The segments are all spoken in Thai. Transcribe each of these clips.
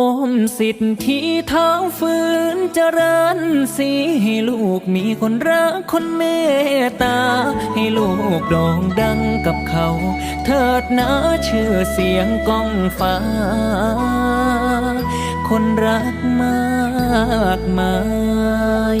อมสิทธิ์ที่เท้าฝืนเจริญสีให้ลูกมีคนรักคนเมตตา ให้ลูกโด่งดังกับเขา เถิดนะชื่อเสียงก้องฟ้า คนรักมากมาย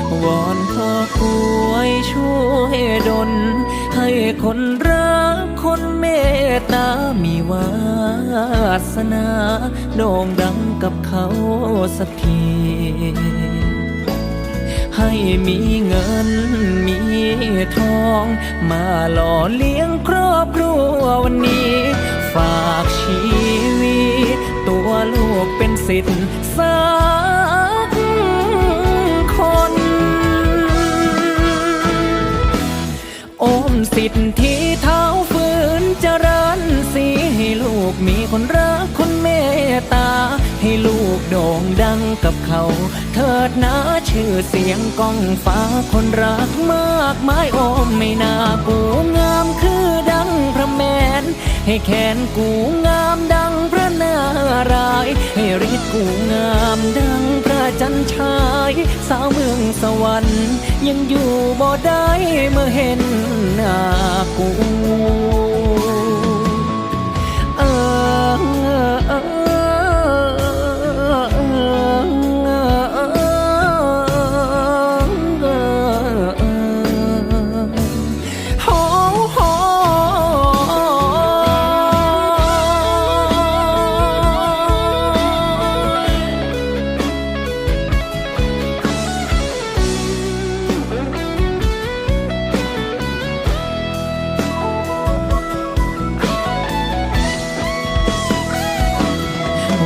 ช่วยดลให้คนรักคนเมตตา มีวาสนาโด่งดังกับเขาสักทีให้มีเงินมีทอง มาหล่อเลี้ยงครอบครัววันนี้ ฝากชีวิต ตัวลูกเป็นสิทธิ์สัก โอมสิทธิเท้าฝืนเจริญสีให้ลูกมีคนรักคนเมตตา ให้ลูกโด่งดังกับเขา เถิดนะชื่อเสียงก้องฟ้าคนรักมากมายโอมไม่น่ากูงามคือดังพระแมน ให้แขนกูงามดังพระนาราย ให้ฤทธิ์กูงามดังพระจันทราย สาวเมืองสวรรค์ ยังอยู่บ่ได้เมื่อเห็นหน้ากู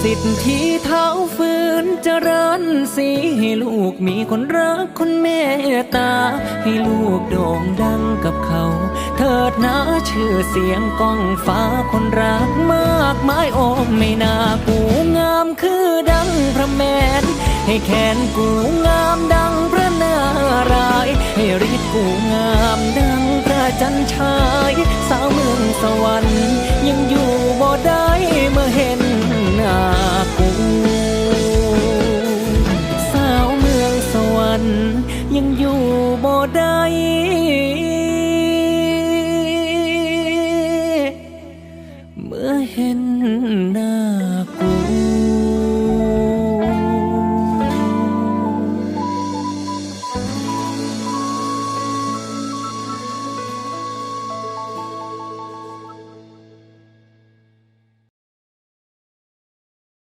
สิทธิเท้าฝืนเจริญสีให้ลูกมีคนรักคนเมตตา ให้ลูกโด่งดังกับเขา เถิดนะชื่อเสียงก้องฟ้าคนรักมากมายโอมไม่น่ากูงามคือดังพระแมน ให้แขนกูงามดังพระนาราย ให้ฤทธิ์กูงาม อยู่บ่ได้เมื่อเห็นหน้า